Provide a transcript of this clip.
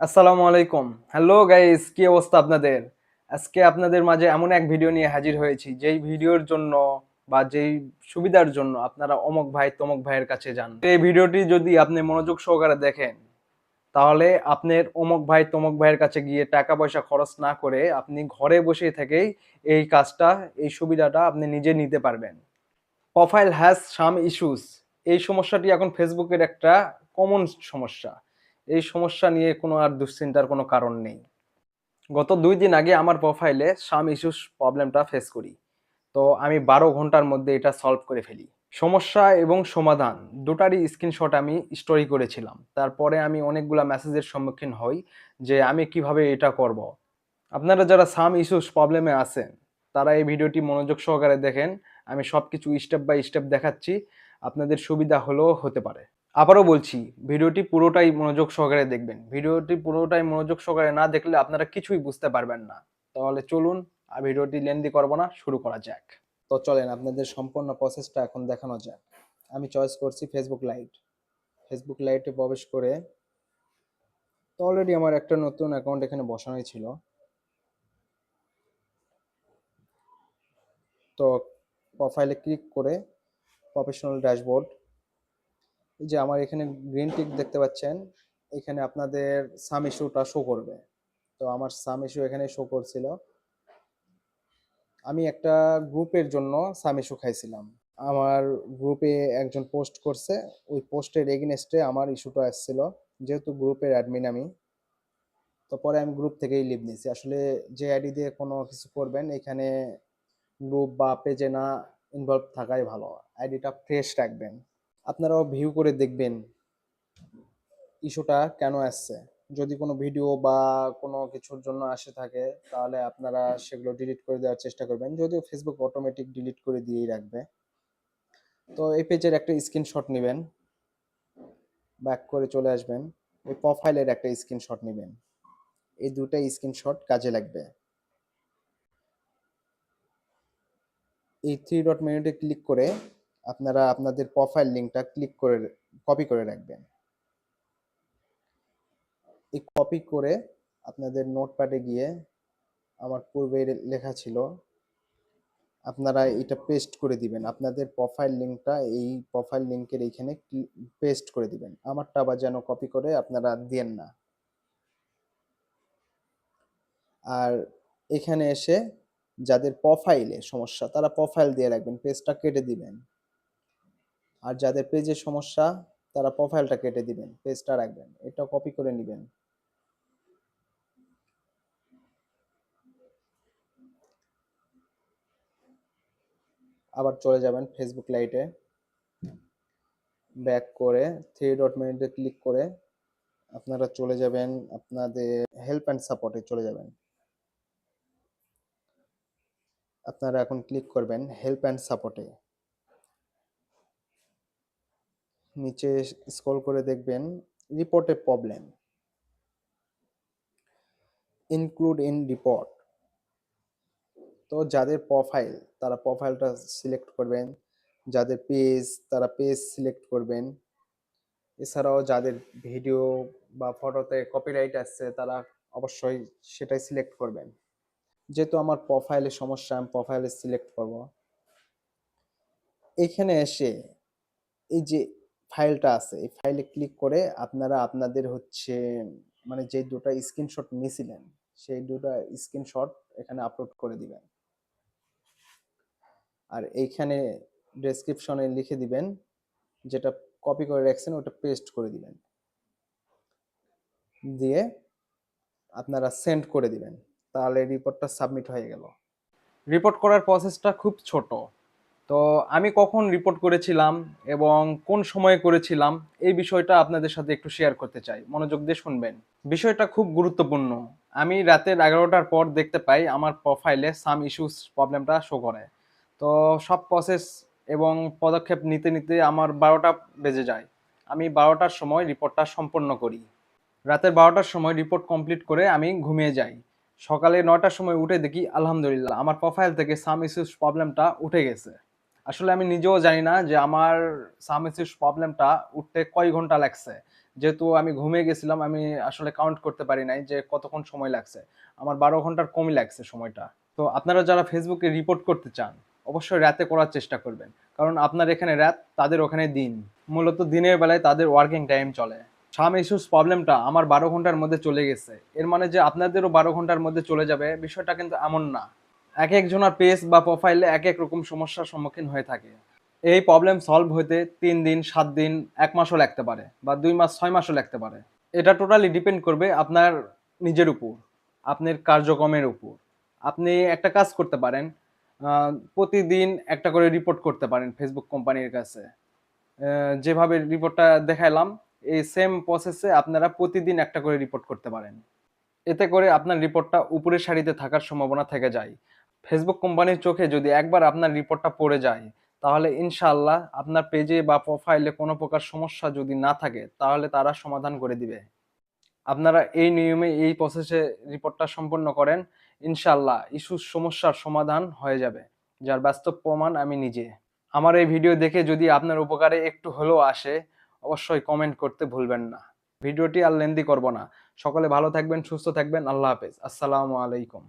আসসালামু আলাইকুম। Hello guys কি অবস্থা আপনাদের? আজকে আপনাদের মাঝে এমন এক ভিডিও নিয়ে হাজির হয়েছি, যেই ভিডিওর জন্য বা যেই সুবিধার জন্য আপনারা অমক ভাই, তমক ভাইয়ের কাছে যান। এই ভিডিওটি যদি আপনি মনোযোগ সহকারে দেখেন, তাহলে আপনার অমক ভাই, তমক ভাইয়ের কাছে গিয়ে টাকা পয়সা খরচ না করে আপনি ঘরে বসে থেকেই এই কাজটা, এই সুবিধাটা আপনি নিজে নিতে পারবেন। প্রোফাইল হ্যাজ সাম ইস্যুস এই সমস্যাটি এখন ফেসবুকের একটা কমন সমস্যা। এই সমস্যা নিয়ে কোনো আর দুশ্চিন্তার কোনো কারণ নেই। গত দুই দিন আগে আমার প্রোফাইলে সাম ইস্যুস প্রবলেমটা ফেস করি। তো আমি বারো ঘণ্টার মধ্যে এটা সলভ করে ফেলি। সমস্যা এবং সমাধান দুটারই স্ক্রিনশট আমি স্টোরি করেছিলাম। তারপরে আমি অনেকগুলা মেসেজের সম্মুখীন হই যে আমি কীভাবে এটা করব। আপনারা যারা সাম ইস্যুস প্রবলেমে আছেন, তারা এই ভিডিওটি মনোযোগ সহকারে দেখেন। আমি সব কিছু স্টেপ বাই স্টেপ দেখাচ্ছি। আপনাদের সুবিধা হলেও হতে পারে। আবারও বলছি, ভিডিওটি পুরোটাই মনোযোগ সহকারে দেখবেন। ভিডিওটি পুরোটাই মনোযোগ সহকারে না দেখলে আপনারা কিছুই বুঝতে পারবেন না। তাহলে চলুন, আর ভিডিওটি লেন্দি করব না, শুরু করা যাক। তো চলেন, আপনাদের সম্পূর্ণ প্রসেসটা এখন দেখানো যাক। আমি চয়েস করছি ফেসবুক লাইট ফেসবুক লাইটে প্রবেশ করে তো অলরেডি আমার একটা নতুন অ্যাকাউন্ট এখানে বসানোই ছিল। তো প্রোফাইলে ক্লিক করে প্রফেশনাল ড্যাশবোর্ড যে আমার এখানে গ্রিন টিক দেখতে পাচ্ছেন, এখানে আপনাদের সাম ইস্যুটা শো করবে। তো আমার সাম ইস্যু এখানে শো করছিল। আমি একটা গ্রুপের জন্য সাম ইস্যু খাইছিলাম। আমার গ্রুপে একজন পোস্ট করছে, ওই পোস্টের এগেনস্টে আমার ইস্যুটা আসছিল, যেহেতু গ্রুপের অ্যাডমিন আমি। তো পরে আমি গ্রুপ থেকেই লিভ নিয়েছি। আসলে যে আইডি দিয়ে কোনো কিছু করবেন, এখানে গ্রুপ বা পেজে না ইনভলভ থাকাই ভালো। আইডিটা ফ্রেশ রাখবেন। আপনারাও ভিউ করে দেখবেন ইস্যুটা কেন আসছে। যদি কোনো ভিডিও বা কোনো কিছুর জন্য আসে থাকে, তাহলে আপনারা সেগুলো ডিলিট করে দেওয়ার চেষ্টা করবেন। যদিও ফেসবুক অটোমেটিক ডিলিট করে দিয়েই রাখবে। তো এই পেজের একটা স্ক্রিনশট নেবেন। ব্যাক করে চলে আসবেন। ওই প্রোফাইলের একটা স্ক্রিনশট নেবেন। এই দুটাই স্ক্রিনশট কাজে লাগবে। এই থ্রি ডট মেনুতে ক্লিক করে আপনারা আপনাদের প্রোফাইল লিঙ্কটা ক্লিক করে কপি করে রাখবেন। এই কপি করে আপনাদের নোটপ্যাডে গিয়ে আমার পূর্বে লেখা ছিল, আপনারা এটা পেস্ট করে দিবেন। আপনাদের প্রোফাইল লিঙ্কটা এই প্রোফাইল লিঙ্কের এইখানে পেস্ট করে দিবেন। আমারটা আবার যেন কপি করে আপনারা দেন না। আর এখানে এসে যাদের প্রোফাইলে সমস্যা, তারা প্রোফাইল দিয়ে রাখবেন পেজটা কেটে দিবেন। আর যাদের পেজের সমস্যা, তারা প্রোফাইলটা কেটে দিবেন পেজটা রাখবেন, এটা কপি করে নেবেন। আবার চলে যাবেন ফেসবুক লাইটে ব্যাক করে থ্রি ডট মেনুতে ক্লিক করে আপনারা চলে যাবেন, আপনাদের হেল্প অ্যান্ড সাপোর্টে চলে যাবেন। আপনারা এখন ক্লিক করবেন হেল্প অ্যান্ড সাপোর্টে নিচে স্ক্রল করে দেখবেন রিপোর্টে প্রবলেম ইনক্লুড ইন রিপোর্ট তো যাদের প্রোফাইল তারা প্রোফাইলটা সিলেক্ট করবেন। যাদের পেজ তারা পেজ সিলেক্ট করবেন। এছাড়াও যাদের ভিডিও বা ফটোতে কপিরাইট আসছে তারা অবশ্যই সেটাই সিলেক্ট করবেন। যেহেতু আমার প্রোফাইলে সমস্যা, আমি প্রোফাইলে সিলেক্ট করব। এখানে এসে এই যে ফাইলটা আছে, এই ফাইলে ক্লিক করে আপনারা আপনাদের হচ্ছে মানে যে দুটো স্ক্রিনশট নিয়েছিলেন, সেই দুটো স্ক্রিনশট এখানে আপলোড করে দিবেন। আর এইখানে ডেসক্রিপশনে লিখে দিবেন, যেটা কপি করে রাখছেন, ওটা পেস্ট করে দিবেন। দিয়ে আপনারা সেন্ড করে দিবেন, তাহলে রিপোর্টটা সাবমিট হয়ে গেল। রিপোর্ট করার প্রসেসটা খুব ছোট। তো আমি কখন রিপোর্ট করেছিলাম এবং কোন সময়ে করেছিলাম, এই বিষয়টা আপনাদের সাথে একটু শেয়ার করতে চাই। মনোযোগ দিয়ে শুনবেন। বিষয়টা খুব গুরুত্বপূর্ণ। আমি রাতের এগারোটার পর দেখতে পাই আমার প্রোফাইলে সাম ইস্যুস প্রবলেমটা শো করে। তো সব প্রসেস এবং পদক্ষেপ নিতে নিতে আমার বারোটা বেজে যায়। আমি বারোটার সময় রিপোর্টটা সম্পন্ন করি। রাতের বারোটার সময় রিপোর্ট কমপ্লিট করে আমি ঘুমিয়ে যাই। সকালে নয়টার সময় উঠে দেখি, আলহামদুলিল্লাহ, আমার প্রোফাইল থেকে সাম ইস্যুস প্রবলেমটা উঠে গেছে। আসলে আমি নিজেও জানি না যে আমার সাম ইস্যুস প্রবলেমটা উঠতে কয় ঘণ্টা লাগছে। যেহেতু আমি ঘুমিয়ে গেছিলাম, আমি আসলে কাউন্ট করতে পারি নাই যে কতক্ষণ সময় লাগছে। আমার বারো ঘণ্টার কমই লাগছে সময়টা। তো আপনারা যারা ফেসবুকে রিপোর্ট করতে চান, অবশ্যই রাতে করার চেষ্টা করবেন। কারণ আপনার এখানে রাত, তাদের ওখানে দিন। মূলত দিনের বেলায় তাদের ওয়ার্কিং টাইম চলে। সাম ইস্যুস প্রবলেমটা আমার বারো ঘণ্টার মধ্যে চলে গেছে। এর মানে যে আপনাদেরও বারো ঘণ্টার মধ্যে চলে যাবে, বিষয়টা কিন্তু এমন না। এক একজনের পেজ বা প্রোফাইলে এক এক রকম সমস্যার সম্মুখীন হয়ে থাকে। এই প্রবলেম সলভ হতে তিন দিন, সাত দিন, এক মাসও লাগতে পারে বা দুই মাস, ছয় মাসও লাগতে পারে। এটা টোটালি ডিপেন্ড করবে আপনার নিজের উপর, আপনার কার্যক্রমের উপর। আপনি একটা কাজ করতে পারেন প্রতিদিন একটা করে রিপোর্ট করতে পারেন ফেসবুক কোম্পানির কাছে। যেভাবে রিপোর্টটা দেখাইলাম, এই সেম প্রসেসে আপনারা প্রতিদিন একটা করে রিপোর্ট করতে পারেন। এতে করে আপনার রিপোর্টটা উপরের সারিতে থাকার সম্ভাবনা থেকে যায়। ফেসবুক কোম্পানির চোখে যদি একবার আপনার রিপোর্টটা পড়ে যায়, তাহলে ইনশাল্লাহ আপনার পেজে বা প্রোফাইলে কোনো প্রকার সমস্যা যদি না থাকে, তাহলে তারা সমাধান করে দিবে। আপনারা এই নিয়মে এই প্রসেসে রিপোর্টটা সম্পন্ন করেন ইনশাল্লাহ ইস্যুর সমস্যার সমাধান হয়ে যাবে, যার বাস্তব প্রমাণ আমি নিজে। আমার এই ভিডিও দেখে যদি আপনার উপকারে একটু হলেও আসে, অবশ্যই কমেন্ট করতে ভুলবেন না। ভিডিওটি আর লেন্দি করব না। সকলে ভালো থাকবেন, সুস্থ থাকবেন, আল্লাহ হাফেজ। আসসালামু আলাইকুম।